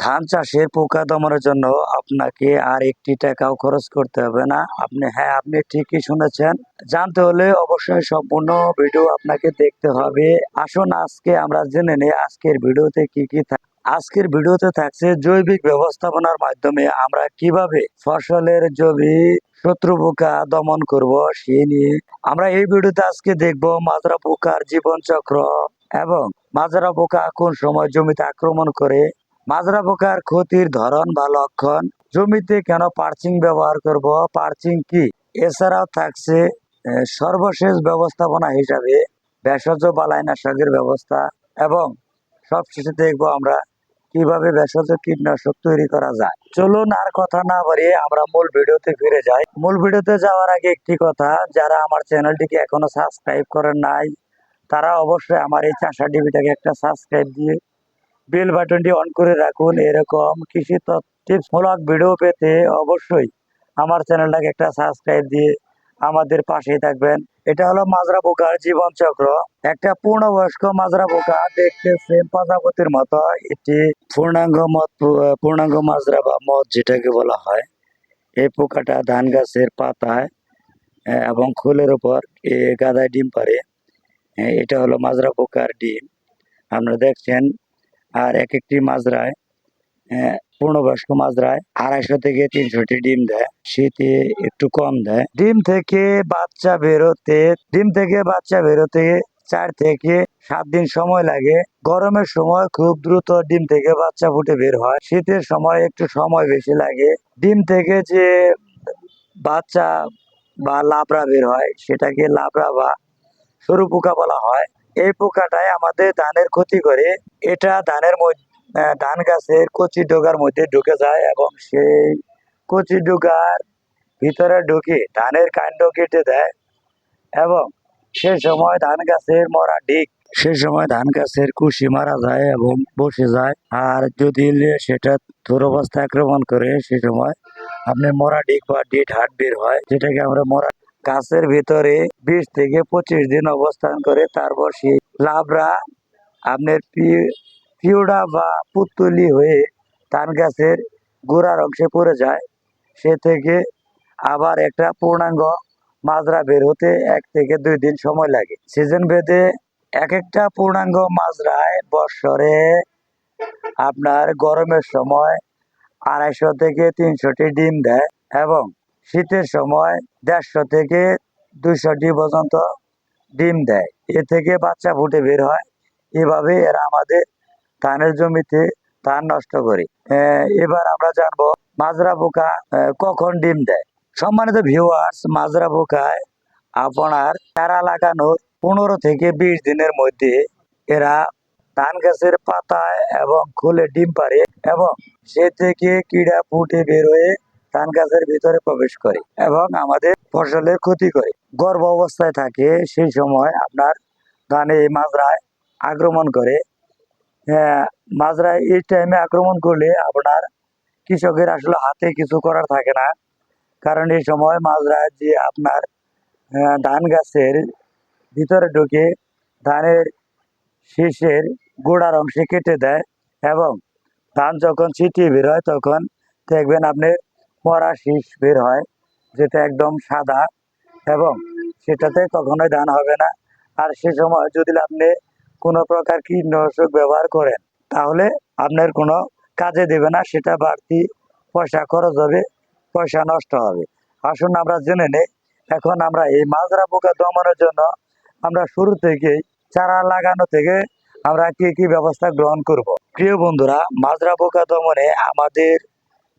ধান চাষের পোকা দমনের জন্য আপনাকে আর একটি টাকাও খরচ করতে হবে না। আপনি হ্যাঁ আপনি ঠিকই শুনেছেন। জানতে হলে অবশ্যই সম্পূর্ণ ভিডিও আপনাকে দেখতে হবে। আসুন আজকে আমরা জেনে নিই আজকের ভিডিওতে কি কি থাক- আজকের ভিডিওতে থাকছে জৈবিক ব্যবস্থাপনার মাধ্যমে আমরা কীভাবে ফসলের জমি শত্রু পোকা দমন করব সে নিয়ে আমরা এই ভিডিওতে আজকে দেখব মাজরা পোকার জীবন চক্র এবং মাজরা পোকা কোন সময় জমিতে আক্রমণ করে মাজরা পোকার ক্ষতির ধরন বা লক্ষণ, জমিতে কেন পার্চিং ব্যবহার করব, পার্চিং কি? এছাড়াও থাকছে সর্বশেষ ব্যবস্থাপনা হিসাবে ভেষজ বালাইনাশকের ব্যবস্থা এবং সবশেষে দেখব আমরা কীভাবে ভেষজ কীটনাশক তৈরি করা যায়। চলুন আর কথা না বাড়িয়ে আমরা মূল ভিডিওতে ফিরে যাই। মূল ভিডিওতে যাওয়ার আগে একটি কথা, যারা আমার চ্যানেলটিকে এখনও সাবস্ক্রাইব করেন নাই, তারা অবশ্যই আমার এই চাষা টিভিটাকে একটা সাবস্ক্রাইব দিয়ে বেল বাটনটি অন করে রাখুন। এরকম কৃষি টিপসমূলক ভিডিও পেতে অবশ্যই আমার চ্যানেলটাকে একটা সাবস্ক্রাইব দিয়ে আমাদের পাশেই থাকবেন। এটা হলো মাজরা পোকার জীবন চক্র। একটা পূর্ণবয়স্ক মাজরা পোকা দেখতে সেম প্রজাপতির মতো এটি পূর্ণাঙ্গ মত পূর্ণাঙ্গ মাজরা বা মদ যেটাকে বলা হয়। এই পোকাটা ধান গাছের পাতায় এবং খোলের উপর এ গাদায় ডিম পারে এটা হলো মাজরা পোকার ডিম। আপনারা দেখছেন আর এক একটি মাজরায় আহ, পূর্ণবয়স্ক মাজরায় আড়াইশো থেকে তিনশোটি ডিম দেয়। শীতে একটু কম দেয়। ডিম থেকে বাচ্চা বেরোতে ডিম থেকে বাচ্চা বেরোতে চার থেকে সাত দিন সময় লাগে। গরমের সময় খুব দ্রুত ডিম থেকে বাচ্চা ফুটে বের হয়। শীতের সময় একটু সময় বেশি লাগে। ডিম থেকে যে বাচ্চা বা লাবড়া বের হয় সেটাকে লাবড়া বা সরু পোকা বলা হয়। এই পোকাটাই আমাদের ধানের ক্ষতি করে। এটা ধানের ধান গাছের কচি ডোগার মধ্যে ঢুকে যায় এবং সেই কচি ডোগার ভিতরে ঢুকে ধানের কাণ্ড কেটে দেয় এবং সে সময় ধান গাছের মরা ডিক সে সময় ধান গাছের কুশি মারা যায় এবং বসে যায়। আর যদি সেটা থোর অবস্থায় আক্রমণ করে, সে সময় আপনি মরা ডিক বা ডিট হাট বের হয়, যেটাকে আমরা মরা গাছের ভিতরে বিশ থেকে পঁচিশ দিন অবস্থান করে, তারপর সেই লাভরা আপনার পিউডা বা পুতুলি হয়ে ধান গাছের গোড়ার অংশে পড়ে যায়। সে থেকে আবার একটা পূর্ণাঙ্গ মাজরা বের হতে এক থেকে দুই দিন সময় লাগে। সিজন ভেদে এক একটা পূর্ণাঙ্গ মাজরায় বৎসরে আপনার গরমের সময় আড়াইশো থেকে তিনশোটি ডিম দেয় এবং শীতের সময় দেড়শো থেকে দুইশোটি পর্যন্ত ডিম দেয়। এ থেকে বাচ্চা ফুটে বের হয়। এভাবে এরা আমাদের ধানের জমিতে ধান নষ্ট করে। এবার আমরা জানব মাজরা পোকা কখন ডিম দেয়। সম্মানিত ভিউয়ার্স মাজরা পোকায় আপনার চারা লাগানোর পনেরো থেকে বিশ দিনের মধ্যে এরা ধান গাছের পাতায় এবং খুলে ডিম পারে এবং সে থেকে কিড়া ফুটে বের হয়ে ধান গাছের ভিতরে প্রবেশ করে এবং আমাদের ফসলের ক্ষতি করে। গর্ভ অবস্থায় থাকে সেই সময় আপনার ধানে মাজরায় আক্রমণ করে। হ্যাঁ, মাজরায় এই টাইমে আক্রমণ করলে আপনার কৃষকের আসলে হাতে কিছু করার থাকে না। কারণ এই সময় মাজরা যে আপনার ধান গাছের ভিতরে ঢুকে ধানের শীষের গোড়ার অংশে কেটে দেয় এবং ধান যখন ছিটিয়ে বেরোয় তখন দেখবেন আপনি মরা শীষ বের হয়, যেটা একদম সাদা এবং সেটাতে কখনোই ধান হবে না। আর সে সময় যদি আপনি কোনো প্রকার কীটনাশক ব্যবহার করেন, তাহলে আপনার কোনো কাজে দেবে না, সেটা বাড়তি পয়সা খরচ হবে, পয়সা নষ্ট হবে। আসুন আমরা জেনে নেই, এখন আমরা এই মাজরা পোকা দমনের জন্য আমরা শুরু থেকেই চারা লাগানো থেকে আমরা কি কি ব্যবস্থা গ্রহণ করব। প্রিয় বন্ধুরা, মাজরা পোকা দমনে আমাদের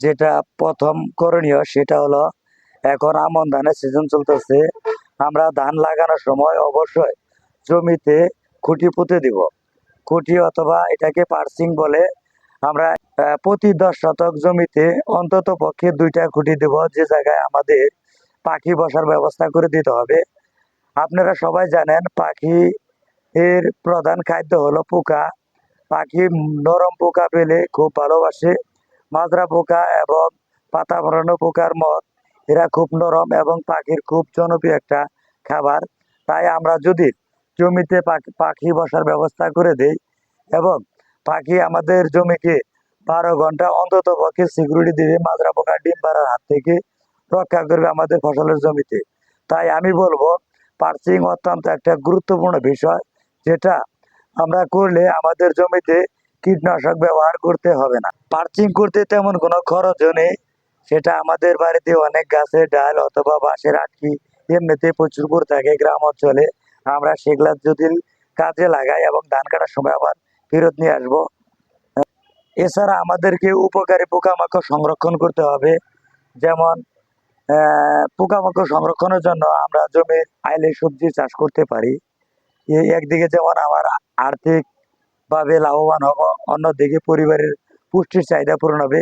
যেটা প্রথম করণীয় সেটা হলো এখন আমন ধানের সিজন চলতেছে, আমরা ধান লাগানোর সময় অবশ্যই জমিতে খুঁটি পুঁতে দিব। খুঁটি অথবা এটাকে পার্সিং বলে আমরা প্রতি দশ শতক জমিতে অন্তত পক্ষে দুইটা খুঁটি দেব যে জায়গায় আমাদের পাখি বসার ব্যবস্থা করে দিতে হবে। আপনারা সবাই জানেন পাখি এর প্রধান খাদ্য হলো পোকা। পাখি নরম পোকা পেলে খুব ভালোবাসে। মাজরা পোকা এবং পাতা ভরানো পোকার মত। এরা খুব নরম এবং পাখির খুব জনপ্রিয় একটা খাবার। তাই আমরা যদি জমিতে পাখি বসার ব্যবস্থা করে দেই এবং পাখি আমাদের জমিকে বারো ঘণ্টা অন্তত পক্ষে সিকিউরিটি দিবে, মাজরা পোকা ডিম পাড়ার হাত থেকে রক্ষা করবে আমাদের ফসলের জমিতে। তাই আমি বলব পার্সিং অত্যন্ত একটা গুরুত্বপূর্ণ বিষয়, যেটা আমরা করলে আমাদের জমিতে কীটনাশক ব্যবহার করতে হবে না। পার্চিং করতে তেমন কোনো খরচও নেই। সেটা আমাদের বাড়িতে অনেক গাছের ডাল অথবা বাঁশের আটকি এমনিতে প্রচুর করে থাকে গ্রাম অঞ্চলে। আমরা সেগুলা যদি কাজে লাগাই এবং ধান কাটার সময় আবার ফেরত নিয়ে আসব। এছাড়া আমাদেরকে উপকারী পোকামাকড় সংরক্ষণ করতে হবে। যেমন পোকামাকড় সংরক্ষণের জন্য আমরা জমির আইলে সবজি চাষ করতে পারি। একদিকে যেমন আমার আর্থিক ভাবে লাভবান হব, অন্যদিকে পরিবারের পুষ্টির চাহিদা পূরণ হবে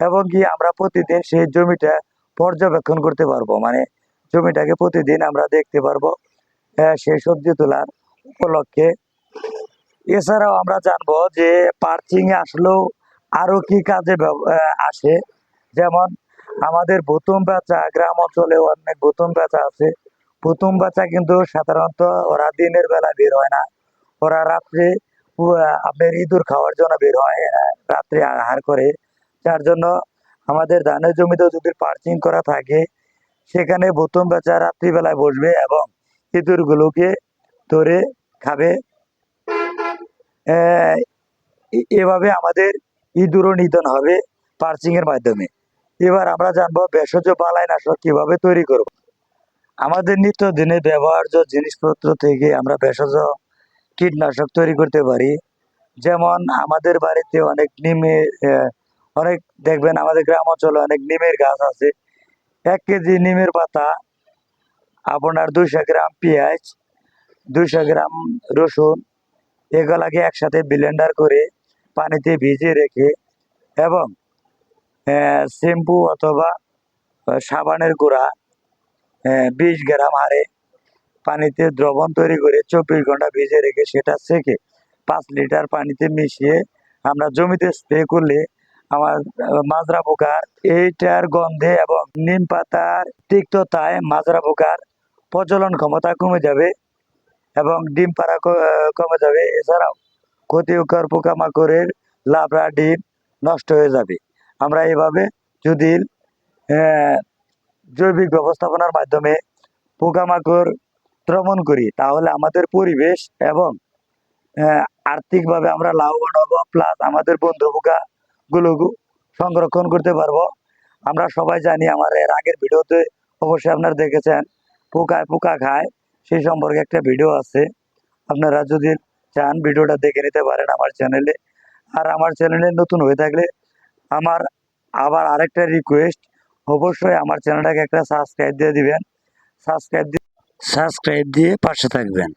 এবং কি আমরা প্রতিদিন সেই জমিটা পর্যবেক্ষণ করতে পারব। মানে জমিটাকে প্রতিদিন আমরা দেখতে পারব সেই সবজি তোলার উপলক্ষে। এছাড়াও আমরা জানব যে পার্চিং আসলেও আরও কি কাজে আসে? যেমন আমাদের ভুতুম বেচা গ্রাম অঞ্চলে অনেক ভুতুম বেচা আছে। ভুতুম বেচা কিন্তু সাধারণত ওরা দিনের বেলা বের হয় না। ওরা রাত্রে আপনার ইঁদুর খাওয়ার জন্য বের হয় রাত্রে আহার করে। যার জন্য আমাদের ধানের জমিতে যদি পার্চিং করা থাকে, সেখানে ভুতুম বেচা রাত্রিবেলায় বসবে এবং ইঁদুরগুলোকে ধরে খাবে। এভাবে আমাদের ইঁদুরও নিধন হবে পার্চিং এর মাধ্যমে। এবার আমরা জানব ভেষজ বালাইনাশক কীভাবে তৈরি করব। আমাদের নিত্যদিনে ব্যবহার্য জিনিসপত্র থেকে আমরা ভেষজ কীটনাশক তৈরি করতে পারি। যেমন আমাদের বাড়িতে অনেক নিমের অনেক দেখবেন আমাদের গ্রাম অঞ্চলে অনেক নিমের গাছ আছে। এক কেজি নিমের পাতা আপনার দুইশো গ্রাম পেঁয়াজ, দুইশো গ্রাম রসুন, এগুলাকে একসাথে ব্লেন্ডার করে পানিতে ভিজিয়ে রেখে এবং শ্যাম্পু অথবা সাবানের গুঁড়া বিশ গ্রাম হারে পানিতে দ্রবণ তৈরি করে চব্বিশ ঘণ্টা ভিজে রেখে সেটা সেকে পাঁচ লিটার পানিতে মিশিয়ে আমরা জমিতে স্প্রে করলে আমার মাজরা পোকার এইটার গন্ধে এবং নিম পাতার তিক্ততায় মাজরা পোকার প্রচলন ক্ষমতা কমে যাবে এবং ডিম পাড়া কমে যাবে। এছাড়াও ক্ষতিকর পোকামাকড়ের লাবড়া, ডিম নষ্ট হয়ে যাবে। আমরা এভাবে যদি জৈবিক ব্যবস্থাপনার মাধ্যমে পোকামাকড় দমন করি তাহলে আমাদের পরিবেশ এবং আহ, আর্থিকভাবে আমরা লাভবান হব প্লাস আমাদের বন্ধু পোকা গুলো সংরক্ষণ করতে পারব। আমরা সবাই জানি আমার এর আগের ভিডিওতে অবশ্যই আপনারা দেখেছেন পোকায় পোকা খায় সেই সম্পর্কে একটা ভিডিও আছে। আপনারা যদি চান ভিডিওটা দেখে নিতে পারেন আমার চ্যানেলে। আর আমার চ্যানেলে নতুন হয়ে থাকলে আমার আবার আরেকটা রিকোয়েস্ট অবশ্যই আমার চ্যানেলটাকে একটা সাবস্ক্রাইব দিয়ে দিবেন। সাবস্ক্রাইব সাবস্ক্রাইব দিয়ে পাশে থাকবেন।